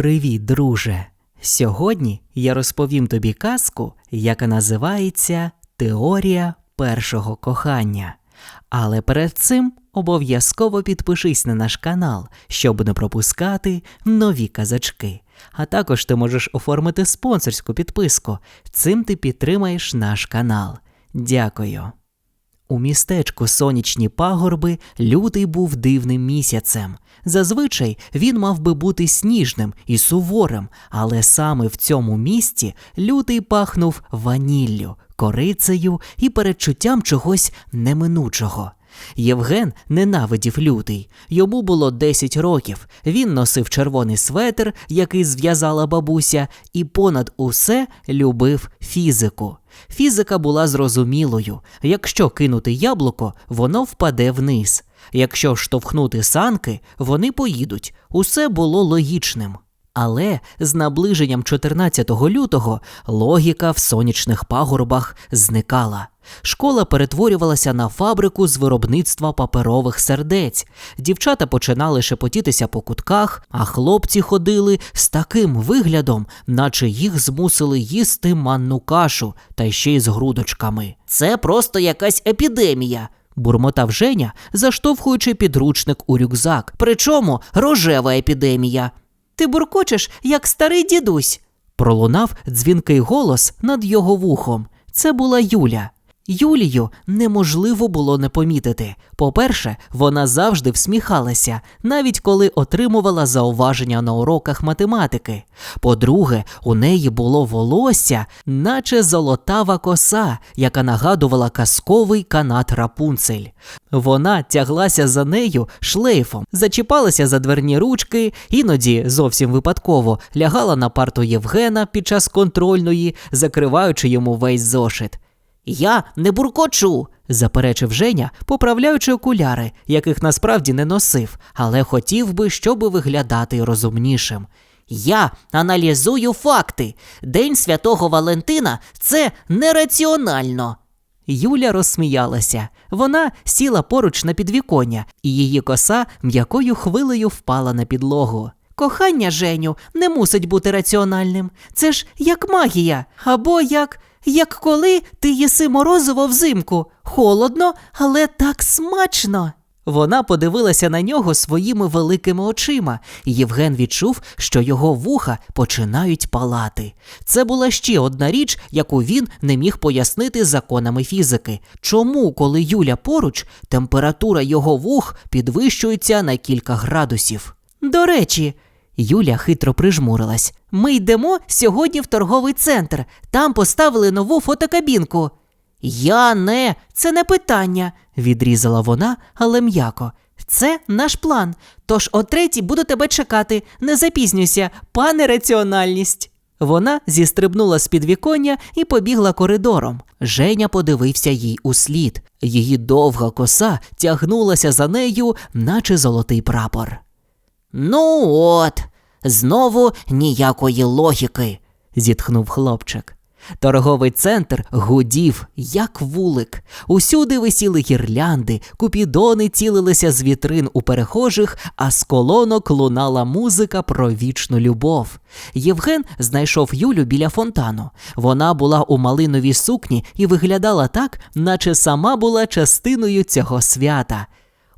Привіт, друже! Сьогодні я розповім тобі казку, яка називається Теорія першого кохання. Але перед цим обов'язково підпишись на наш канал, щоб не пропускати нові казачки. А також ти можеш оформити спонсорську підписку. Цим ти підтримаєш наш канал. Дякую. У містечку сонячні пагорби лютий був дивним місяцем. Зазвичай він мав би бути сніжним і суворим, але саме в цьому місті лютий пахнув ваніллю, корицею і передчуттям чогось неминучого. Євген ненавидів лютий. Йому було 10 років. Він носив червоний светр, який зв'язала бабуся, і понад усе любив фізику. Фізика була зрозумілою. Якщо кинути яблуко, воно впаде вниз. Якщо штовхнути санки, вони поїдуть. Усе було логічним. Але з наближенням 14 лютого логіка в сонячних пагорбах зникала. Школа перетворювалася на фабрику з виробництва паперових сердець. Дівчата починали шепотітися по кутках, а хлопці ходили з таким виглядом, наче їх змусили їсти манну кашу та ще й з грудочками. Це просто якась епідемія. Бурмотав Женя, заштовхуючи підручник у рюкзак. Причому рожева епідемія. Ти буркочеш, як старий дідусь. Пролунав дзвінкий голос над його вухом. Це була Юля. Юлію неможливо було не помітити. По-перше, вона завжди всміхалася, навіть коли отримувала зауваження на уроках математики. По-друге, у неї було волосся, наче золотава коса, яка нагадувала казковий канат рапунцель. Вона тяглася за нею шлейфом, зачіпалася за дверні ручки, іноді зовсім випадково лягала на парту Євгена під час контрольної, закриваючи йому весь зошит. Я не буркочу. Заперечив Женя, поправляючи окуляри, яких насправді не носив, але хотів би, щоби виглядати розумнішим. Я аналізую факти. День святого Валентина це нераціонально. Юля розсміялася. Вона сіла поруч на підвіконня, і її коса м'якою хвилею впала на підлогу. Кохання Женю не мусить бути раціональним. Це ж як магія, або як. Як коли ти їси морозиво взимку. Холодно, але так смачно. Вона подивилася на нього своїми великими очима, і Євген відчув, що його вуха починають палати. Це була ще одна річ, яку він не міг пояснити законами фізики. Чому, коли Юля поруч, температура його вух підвищується на кілька градусів? До речі, Юля хитро прижмурилась. ми йдемо сьогодні в торговий центр. Там поставили нову фотокабінку. Я не. Це не питання, Відрізала вона, але м'яко. це наш план. Тож о третій буду тебе чекати. Не запізнюйся, пане раціональність. Вона зістрибнула з підвіконня і побігла коридором. Женя подивився їй у слід. Її довга коса тягнулася за нею, наче золотий прапор. Ну от, знову ніякої логіки. зітхнув хлопчик. Торговий центр гудів, як вулик. Усюди висіли гірлянди, купідони цілилися з вітрин у перехожих, а з колонок лунала музика про вічну любов. Євген знайшов Юлю біля фонтану. Вона була у малиновій сукні і виглядала так, наче сама була частиною цього свята.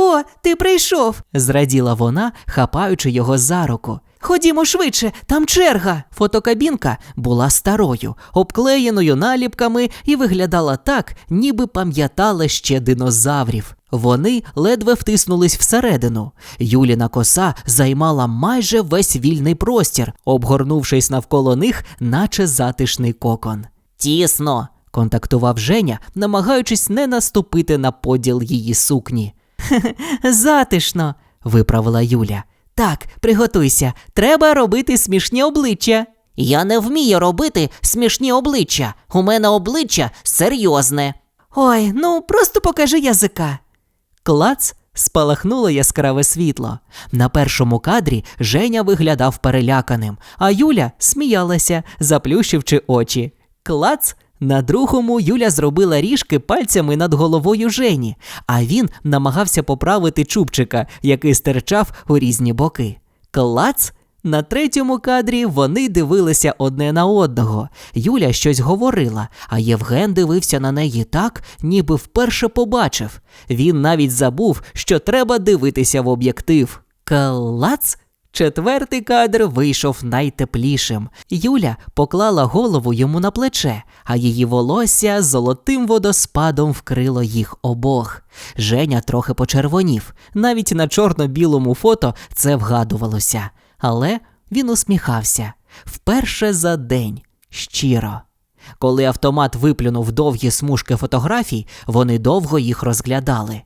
О, ти прийшов. Зраділа вона, хапаючи його за руку. Ходімо швидше, там черга. Фотокабінка була старою, обклеєною наліпками і виглядала так, ніби пам'ятала ще динозаврів. Вони ледве втиснулись всередину. Юліна коса займала майже весь вільний простір, обгорнувшись навколо них, наче затишний кокон. Тісно. Контактував Женя, намагаючись не наступити на поділ її сукні. Затишно. Виправила Юля. Так, приготуйся. Треба робити смішні обличчя. Я не вмію робити смішні обличчя. У мене обличчя серйозне. Ой, ну просто покажи язика. Клац спалахнуло яскраве світло. На першому кадрі Женя виглядав переляканим, а Юля сміялася, заплющивши очі. Клац на другому Юля зробила ріжки пальцями над головою Жені, а він намагався поправити чубчика, який стирчав у різні боки. Клац На третьому кадрі вони дивилися одне на одного. Юля щось говорила, а Євген дивився на неї так, ніби вперше побачив. Він навіть забув, що треба дивитися в об'єктив. Клац! Четвертий кадр вийшов найтеплішим. Юля поклала голову йому на плече, а її волосся золотим водоспадом вкрило їх обох. Женя трохи почервонів. Навіть на чорно-білому фото це вгадувалося. Але він усміхався вперше за день щиро. Коли автомат виплюнув довгі смужки фотографій, вони довго їх розглядали.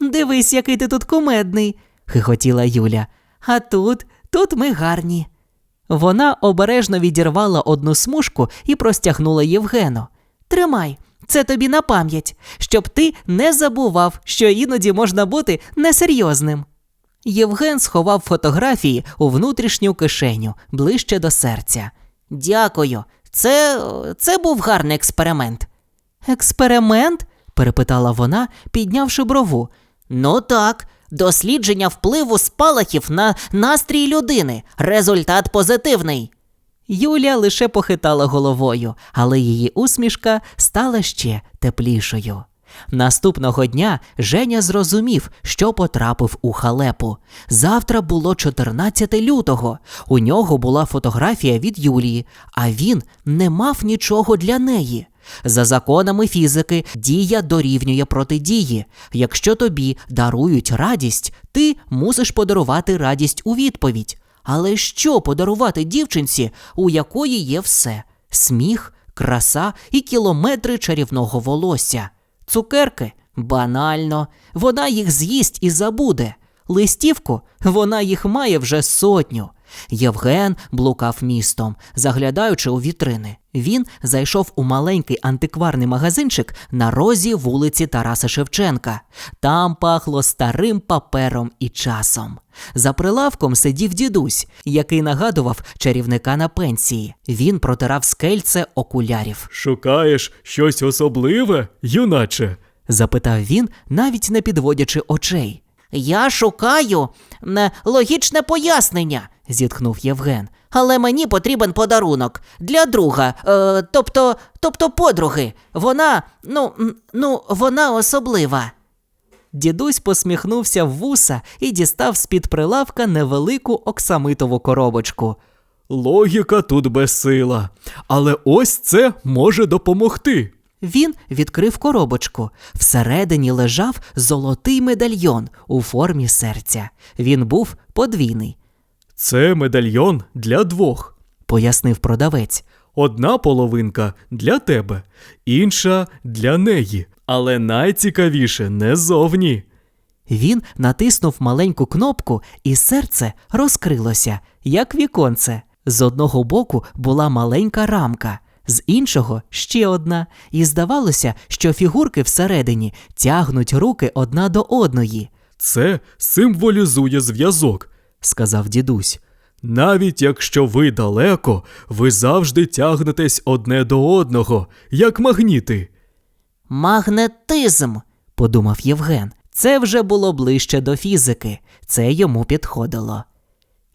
Дивись, який ти тут кумедний, хихотіла Юля. А тут, тут ми гарні. Вона обережно відірвала одну смужку і простягнула Євгену. Тримай, це тобі на пам'ять, щоб ти не забував, що іноді можна бути несерйозним. Євген сховав фотографії у внутрішню кишеню ближче до серця. Дякую. Це, це був гарний експеримент. Експеримент? перепитала вона, піднявши брову. Ну так, дослідження впливу спалахів на настрій людини. Результат позитивний. Юля лише похитала головою, але її усмішка стала ще теплішою. Наступного дня Женя зрозумів, що потрапив у халепу. Завтра було 14 лютого. У нього була фотографія від Юлії, а він не мав нічого для неї. За законами фізики дія дорівнює протидії. Якщо тобі дарують радість, ти мусиш подарувати радість у відповідь. Але що подарувати дівчинці, у якої є все: сміх, краса і кілометри чарівного волосся? Цукерки банально, вона їх з'їсть і забуде. Листівку вона їх має вже сотню. Євген блукав містом, заглядаючи у вітрини. Він зайшов у маленький антикварний магазинчик на розі вулиці Тараса Шевченка. Там пахло старим папером і часом. За прилавком сидів дідусь, який нагадував чарівника на пенсії. Він протирав скельце окулярів. Шукаєш щось особливе, юначе? Запитав він, навіть не підводячи очей. Я шукаю логічне пояснення, Зітхнув Євген. але мені потрібен подарунок для друга, е, тобто, тобто подруги. Вона, ну, ну, вона особлива. Дідусь посміхнувся в вуса і дістав з-під прилавка невелику оксамитову коробочку. Логіка тут безсила. Але ось це може допомогти. Він відкрив коробочку. Всередині лежав золотий медальйон у формі серця. Він був подвійний, Це медальйон для двох. пояснив продавець. Одна половинка для тебе, інша для неї. Але найцікавіше не зовні. Він натиснув маленьку кнопку, і серце розкрилося, як віконце. З одного боку була маленька рамка, з іншого ще одна, і здавалося, що фігурки всередині тягнуть руки одна до одної, Це символізує зв'язок. Сказав дідусь. Навіть якщо ви далеко, ви завжди тягнетесь одне до одного, як магніти. Магнетизм. подумав Євген. Це вже було ближче до фізики, це йому підходило.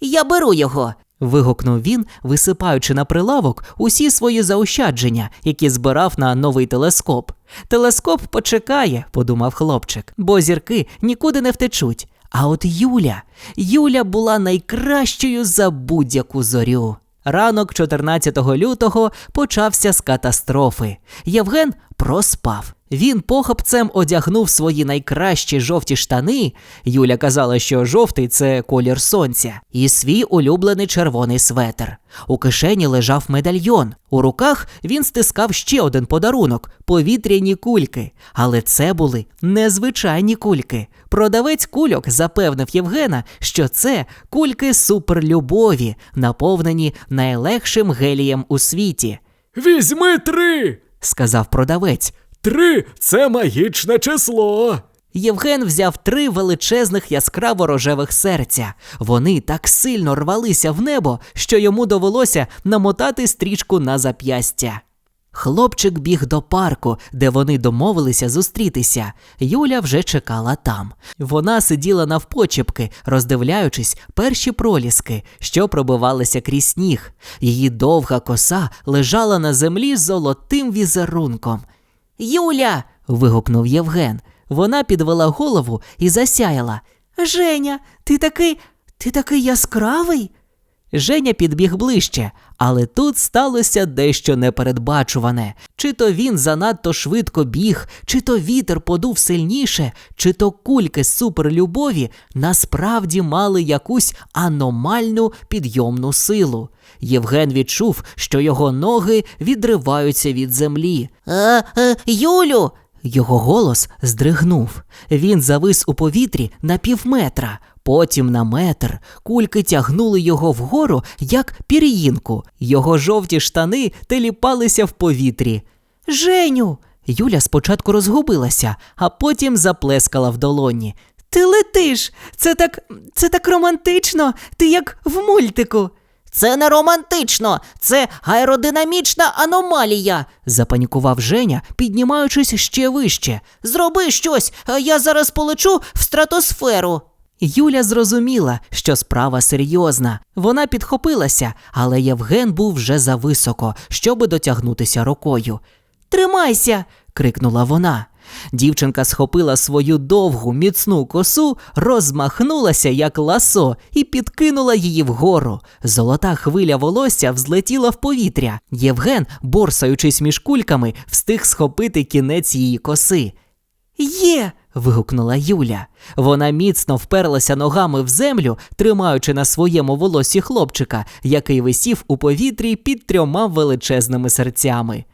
Я беру його. Вигукнув він, висипаючи на прилавок усі свої заощадження, які збирав на новий телескоп. Телескоп почекає, подумав хлопчик, бо зірки нікуди не втечуть. А от Юля, Юля була найкращою за будь-яку зорю. Ранок 14 лютого почався з катастрофи. Євген проспав. Він похапцем одягнув свої найкращі жовті штани. Юля казала, що жовтий це колір сонця, і свій улюблений червоний светр. У кишені лежав медальйон. У руках він стискав ще один подарунок повітряні кульки. Але це були незвичайні кульки. Продавець кульок запевнив Євгена, що це кульки суперлюбові, наповнені найлегшим гелієм у світі, Візьми три! сказав продавець. Три це магічне число. Євген взяв три величезних яскраво рожевих серця. Вони так сильно рвалися в небо, що йому довелося намотати стрічку на зап'ястя. Хлопчик біг до парку, де вони домовилися зустрітися. Юля вже чекала там. Вона сиділа навпочепки, роздивляючись перші проліски, що пробивалися крізь сніг. Її довга коса лежала на землі з золотим візерунком. Юля! вигукнув Євген. Вона підвела голову і засяяла. Женя, ти такий. ти такий яскравий. Женя підбіг ближче, але тут сталося дещо непередбачуване. Чи то він занадто швидко біг, чи то вітер подув сильніше, чи то кульки з суперлюбові насправді мали якусь аномальну підйомну силу. Євген відчув, що його ноги відриваються від землі. Е, е, Юлю! Його голос здригнув. Він завис у повітрі на півметра, потім на метр. Кульки тягнули його вгору, як пір'їнку. Його жовті штани теліпалися в повітрі. Женю, Юля спочатку розгубилася, а потім заплескала в долоні. ти летиш. Це так. це так романтично. Ти як в мультику. Це не романтично, це аеродинамічна аномалія. Запанікував Женя, піднімаючись ще вище. Зроби щось, а я зараз полечу в стратосферу. Юля зрозуміла, що справа серйозна. Вона підхопилася, але Євген був вже зависоко, щоби дотягнутися рукою. Тримайся. крикнула вона. Дівчинка схопила свою довгу міцну косу, розмахнулася, як ласо, і підкинула її вгору. Золота хвиля волосся взлетіла в повітря. Євген, борсаючись між кульками, встиг схопити кінець її коси. Є. вигукнула Юля. Вона міцно вперлася ногами в землю, тримаючи на своєму волосі хлопчика, який висів у повітрі під трьома величезними серцями.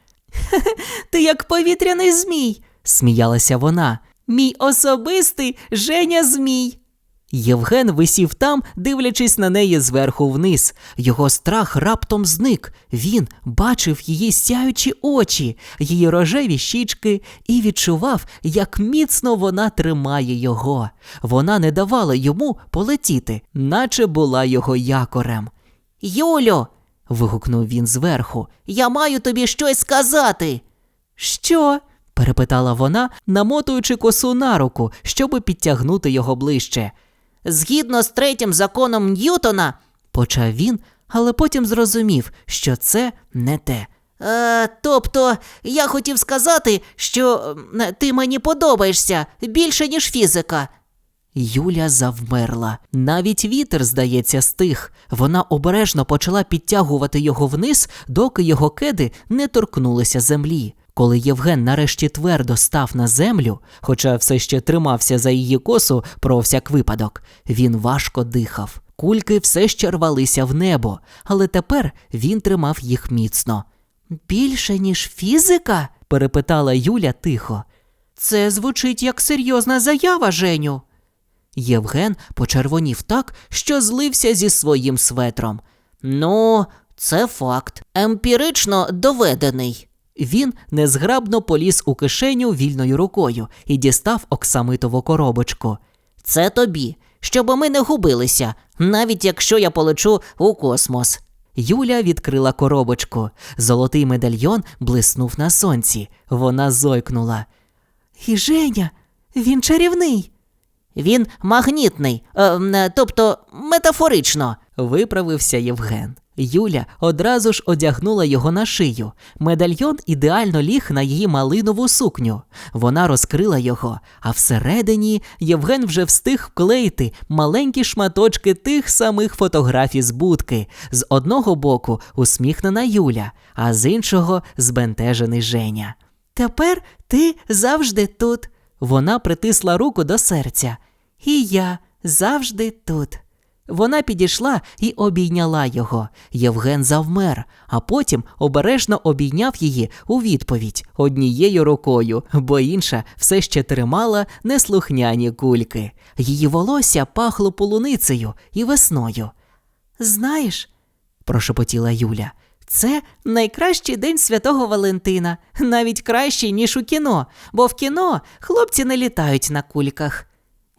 Ти як повітряний змій. Сміялася вона. Мій особистий Женя Змій. Євген висів там, дивлячись на неї зверху вниз. Його страх раптом зник. Він бачив її сяючі очі, її рожеві щічки і відчував, як міцно вона тримає його. Вона не давала йому полетіти, наче була його якорем. Юлю, вигукнув він зверху. я маю тобі щось сказати. Що? перепитала вона, намотуючи косу на руку, щоби підтягнути його ближче. Згідно з третім законом Ньютона, Почав він, але потім зрозумів, що це не те. е, тобто, я хотів сказати, що ти мені подобаєшся більше, ніж фізика. Юля завмерла. Навіть вітер, здається, стих. Вона обережно почала підтягувати його вниз, доки його кеди не торкнулися землі. Коли Євген нарешті твердо став на землю, хоча все ще тримався за її косу про всяк випадок, він важко дихав. Кульки все ще рвалися в небо, але тепер він тримав їх міцно. Більше, ніж фізика? перепитала Юля тихо. Це звучить як серйозна заява, Женю. Євген почервонів так, що злився зі своїм светром. Ну, це факт. Емпірично доведений. Він незграбно поліз у кишеню вільною рукою і дістав оксамитову коробочку. Це тобі, щоб ми не губилися, навіть якщо я полечу у космос. Юля відкрила коробочку. Золотий медальйон блиснув на сонці. Вона зойкнула. І Женя, він чарівний. Він магнітний, е, е, тобто метафорично. Виправився Євген. Юля одразу ж одягнула його на шию. Медальйон ідеально ліг на її малинову сукню. Вона розкрила його, а всередині Євген вже встиг вклеїти маленькі шматочки тих самих фотографій з будки. З одного боку усміхнена Юля, а з іншого збентежений Женя. Тепер ти завжди тут. Вона притисла руку до серця. І я завжди тут. Вона підійшла і обійняла його. Євген завмер, а потім обережно обійняв її у відповідь однією рукою, бо інша все ще тримала неслухняні кульки. Її волосся пахло полуницею і весною. Знаєш, Прошепотіла Юля. це найкращий день святого Валентина, навіть кращий, ніж у кіно, бо в кіно хлопці не літають на кульках.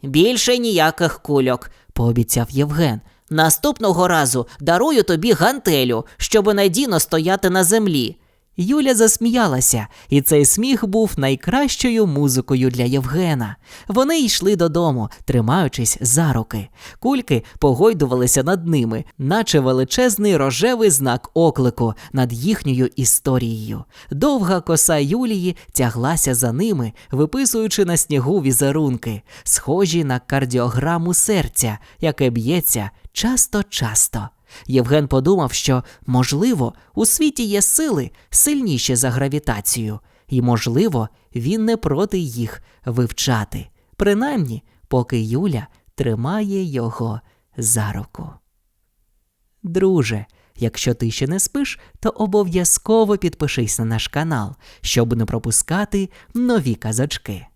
Більше ніяких кульок. Пообіцяв Євген. Наступного разу дарую тобі гантелю, щоб надійно стояти на землі. Юля засміялася, і цей сміх був найкращою музикою для Євгена. Вони йшли додому, тримаючись за руки. Кульки погойдувалися над ними, наче величезний рожевий знак оклику над їхньою історією. Довга коса Юлії тяглася за ними, виписуючи на снігу візерунки, схожі на кардіограму серця, яке б'ється часто-часто. Євген подумав, що, можливо, у світі є сили сильніші за гравітацію, і, можливо, він не проти їх вивчати, принаймні, поки Юля тримає його за руку. Друже, якщо ти ще не спиш, то обов'язково підпишись на наш канал, щоб не пропускати нові казочки.